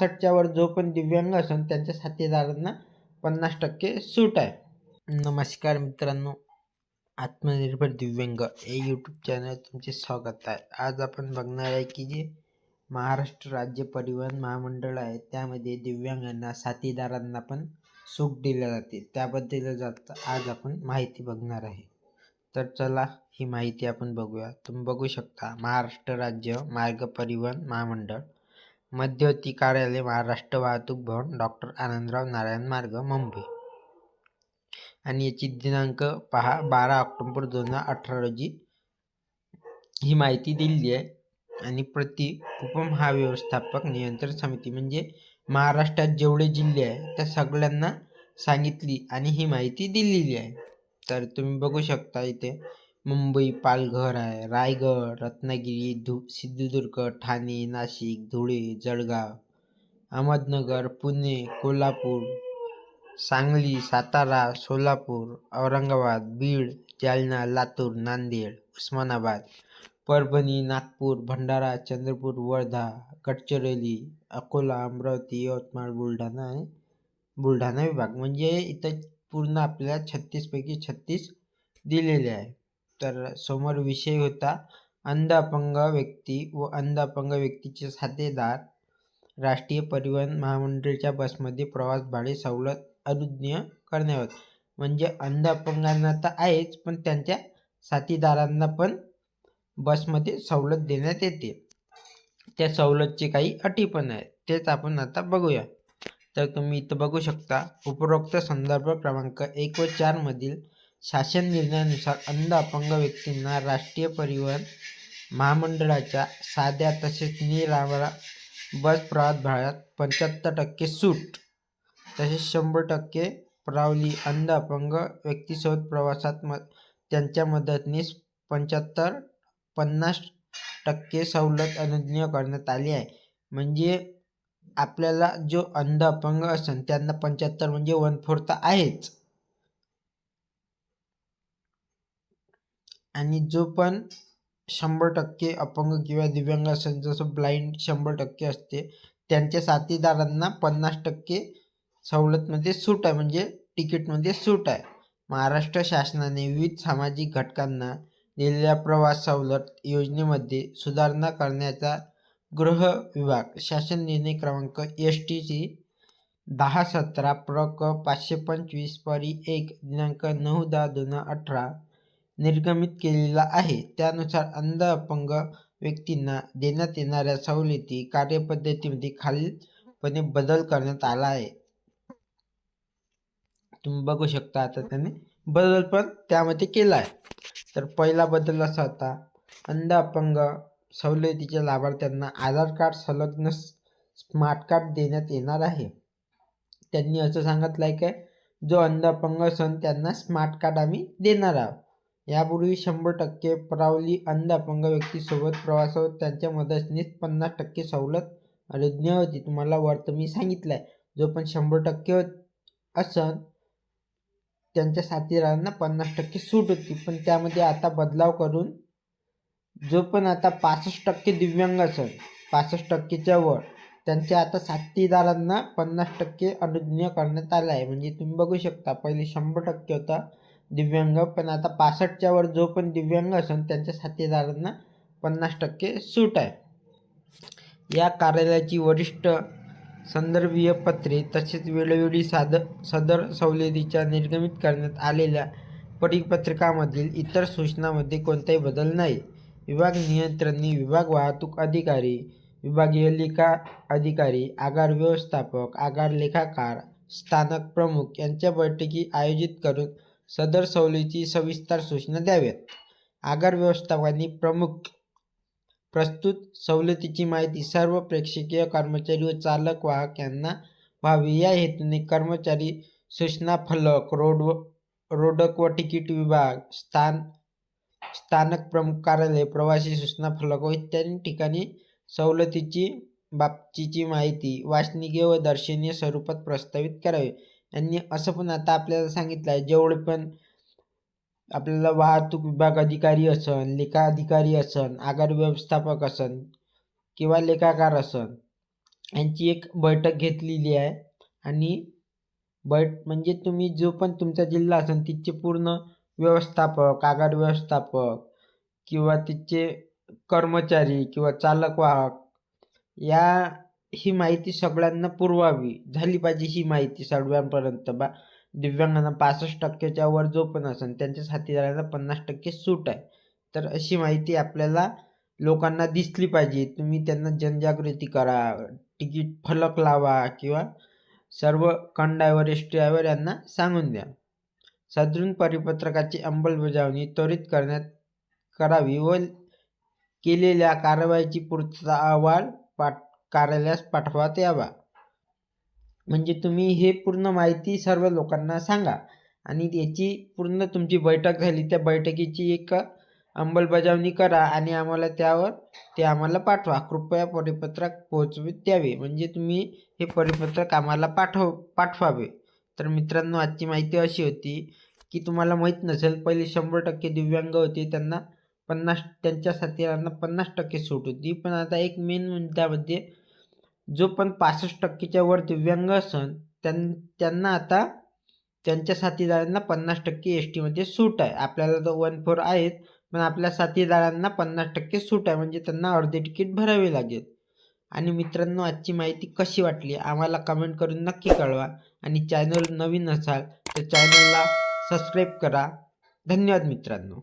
सटच्यावर वर जो पण दिव्यांग असून त्यांच्या साथीदारांना पन्नास टक्के सूट आहे. नमस्कार मित्रांनो आत्मनिर्भर दिव्यांग हे यूट्यूब चॅनल तुमचे स्वागत आहे. आज आपण बघणार आहे की जे महाराष्ट्र राज्य परिवहन महामंडळ आहे त्यामध्ये दिव्यांगांना साथीदारांना पण सूट दिल्या जाते. त्याबद्दल जात आज आपण माहिती बघणार आहे. तर चला ही माहिती आपण बघूया. तुम्ही बघू शकता महाराष्ट्र राज्य मार्ग परिवहन महामंडळ मध्यवर्ती कार्यालय महाराष्ट्र वाहतूक भवन डॉक्टर आनंदराव नारायण मार्ग मुंबई. आणि याची दिनांक पहा बारा ऑक्टोबर दोन हजार अठरा रोजी ही माहिती दिलेली आहे. आणि प्रति उपमहाव्यवस्थापक नियंत्रण समिती म्हणजे महाराष्ट्रात जेवढे जिल्हे आहे त्या सगळ्यांना सांगितली आणि ही माहिती दिलेली आहे. तर तुम्ही बघू शकता इथे मुंबई पालघर आहे रायगड रत्नागिरी धु सिंधुदुर्ग ठाणे नाशिक धुळे जळगाव अहमदनगर पुणे कोल्हापूर सांगली सातारा सोलापूर औरंगाबाद बीड जालना लातूर नांदेड उस्मानाबाद परभणी नागपूर भंडारा चंद्रपूर वर्धा गडचिरोली अकोला अमरावती यवतमाळ बुलढाणा आणि बुलढाणा विभाग. म्हणजे इथं पूर्ण आपल्याला छत्तीसपैकी छत्तीस दिलेले आहे. तर समोर विषय होता अंध अपंग व्यक्ती व अंध अपंग व्यक्तीचे साथीदार. राष्ट्रीय परिवहन महामंडळाच्या बसमध्ये प्रवास भाडे सवलत अनुज्ञ करण्यावर. म्हणजे अंध अपंगांना तर आहेच पण त्यांच्या साथीदारांना पण बसमध्ये सवलत देण्यात येते. त्या सवलतचे काही अटी पण आहेत तेच आपण आता बघूया. तर तुम्ही इथं बघू शकता उपरोक्त संदर्भ क्रमांक एक व चारमधील शासन निर्णयानुसार अंध अपंग व्यक्तींना राष्ट्रीय परिवहन महामंडळाच्या साध्या तसेच निरामरा बस प्रवास भाड्यात पंच्याहत्तर टक्के सूट. तसेच शंभर टक्के प्रावली अंध अपंग व्यक्तीसोबत प्रवासात म त्यांच्या मदतीस पंच्याहत्तर पन्नास टक्के सवलत अनुज्ञेय करण्यात आली आहे. म्हणजे आपल्याला जो अंध अपंग असेल त्यांना पंच्याहत्तर म्हणजे वन फोर्थ आहेच. आणि जो पण शंभर टक्के अपंग किंवा दिव्यांग असेल जसं ब्लाइंड शंभर टक्के असते त्यांच्या साथीदारांना पन्नास टक्के सवलतमध्ये सूट आहे म्हणजे तिकीटमध्ये सूट आहे. महाराष्ट्र शासनाने विविध सामाजिक घटकांना दिलेल्या प्रवास सवलत योजनेमध्ये सुधारणा करण्याचा गृह विभाग शासन निर्णय क्रमांक एस टी सी दहा सतरा प्र क पाचशे पंचवीस परी एक दिनांक नऊ दहा दोन अठरा निर्गमित केलेला आहे. त्यानुसार अंध अपंग व्यक्तींना देण्यात येणाऱ्या सवलती कार्यपद्धतीमध्ये खालीलपणे बदल करण्यात आला आहे. तुम्ही बघू शकता आता त्याने बदल पण त्यामध्ये केला आहे. तर पहिला बदल असा होता अंध अपंग सवलतीच्या लाभार्थ्यांना आधार कार्ड संलग्न स्मार्ट कार्ड देण्यात येणार आहे. त्यांनी असं सांगितलं आहे काय? जो अंध अपंग असन त्यांना स्मार्ट कार्ड आम्ही देणार आहोत. यापूर्वी शंभर टक्के परावली अंध अपंग व्यक्तीसोबत प्रवासावर त्यांच्या मदतीनेच पन्नास टक्के सवलत अनुज्ञा होती तुम्हाला वर मी सांगितलं आहे जो पण शंभर टक्के होत असन त्यांच्या साथीदारांना पन्नास टक्के सूट होती. पण त्यामध्ये आता बदलाव करून जो पण आता पासष्ट टक्के दिव्यांग असेल पासष्ट टक्केच्या वर त्यांच्या आता साथीदारांना पन्नास टक्के अनुज्ञ करण्यात आला आहे म्हणजे तुम्ही बघू शकता पहिले शंभर टक्के होता दिव्यांग पण आता पासष्टच्या वर जो पण दिव्यांग असेल त्यांच्या साथीदारांना पन्नास टक्के सूट आहे. या कार्यालयाची वरिष्ठ संदर्भीय पत्रे तसेच वेळोवेळी साद सदर सवलतीच्या निर्गमित करण्यात आलेल्या परिपत्रकामधील इतर सूचनामध्ये कोणताही बदल नाही. विभाग नियंत्रणी विभाग वाहतूक अधिकारी विभागीय लेखा अधिकारी आगार व्यवस्थापक आगार लेखाकार स्थानक प्रमुख यांच्या बैठकी आयोजित करून सदर सवलतीची सविस्तर सूचना द्याव्यात. आगार व्यवस्थापकांनी प्रमुख प्रस्तुत सवलतीची माहिती सर्व प्रेक्षकीय कर्मचारी व चालक वाहक यांना व्हावी. या हेतूने कर्मचारी सूचना फलक रोड व रोडक व तिकीट विभाग स्थान स्थानक प्रमुख कार्यालय प्रवासी सूचना फलक व इत्यादी ठिकाणी सवलतीची बाबतीची माहिती वाचनिकीय व दर्शनीय स्वरूपात प्रस्तावित करावी. यांनी असं पण आता आपल्याला सांगितलं आहे जेवढे पण आपल्याला वाहतूक विभाग अधिकारी असन लेखा अधिकारी असन आगार व्यवस्थापक असन किंवा लेखाकार असन यांची एक बैठक घेतलेली आहे. आणि बैठ म्हणजे तुम्ही जो पण तुमचा जिल्हा असेल तिथचे पूर्ण व्यवस्थापक आगार व्यवस्थापक किंवा तिथचे कर्मचारी किंवा चालक वाहक या ही माहिती सगळ्यांना पुरवावी. झाली पाहिजे ही माहिती सर्वांपर्यंत बा दिव्यांगांना पासष्ट टक्क्याच्या वर जो पण असेल त्यांच्या साथीदारांना पन्नास टक्के सूट आहे. तर अशी माहिती आपल्याला लोकांना दिसली पाहिजे. तुम्ही त्यांना जनजागृती करा तिकीट फलक लावा किंवा सर्व कंडायवर एस टीआयवर यांना सांगून द्या. सदृन परिपत्रकाची अंमलबजावणी त्वरित करण्यात करावी व केलेल्या कारवाईची पूर्तता अहवाल पाठ कार्यालयास पाठवण्यात यावा. म्हणजे तुम्ही हे पूर्ण माहिती सर्व लोकांना सांगा. आणि याची पूर्ण तुमची बैठक झाली. त्या बैठकीची एक अंमलबजावणी करा आणि आम्हाला त्यावर ते आम्हाला पाठवा. कृपया परिपत्रक पोहोचवित द्यावे. म्हणजे तुम्ही हे परिपत्रक आम्हाला पाठव पाठवावे. तर मित्रांनो आजची माहिती अशी होती की तुम्हाला माहीत नसेल पहिले शंभर टक्के दिव्यांग होते. त्यांना पन्नास त्यांच्या साथीदारांना पन्नास टक्के सूट होती. पण आता एक मेन मुद्द्यामध्ये म्हणजे जो पण पासष्ट टक्केच्या वर दिव्यांग असन त्यां त्यांना आता त्यांच्या साथीदारांना पन्नास टक्के एस टीमध्ये सूट आहे. आपल्याला तर वन फोर आहेत पण आपल्या साथीदारांना पन्नास टक्के सूट आहे. म्हणजे त्यांना अर्धे तिकीट भरावे लागेल. आणि मित्रांनो आजची माहिती कशी वाटली? आम्हाला कमेंट करून नक्की कळवा. आणि चॅनल नवीन असाल तर चॅनलला सबस्क्राईब करा. धन्यवाद मित्रांनो.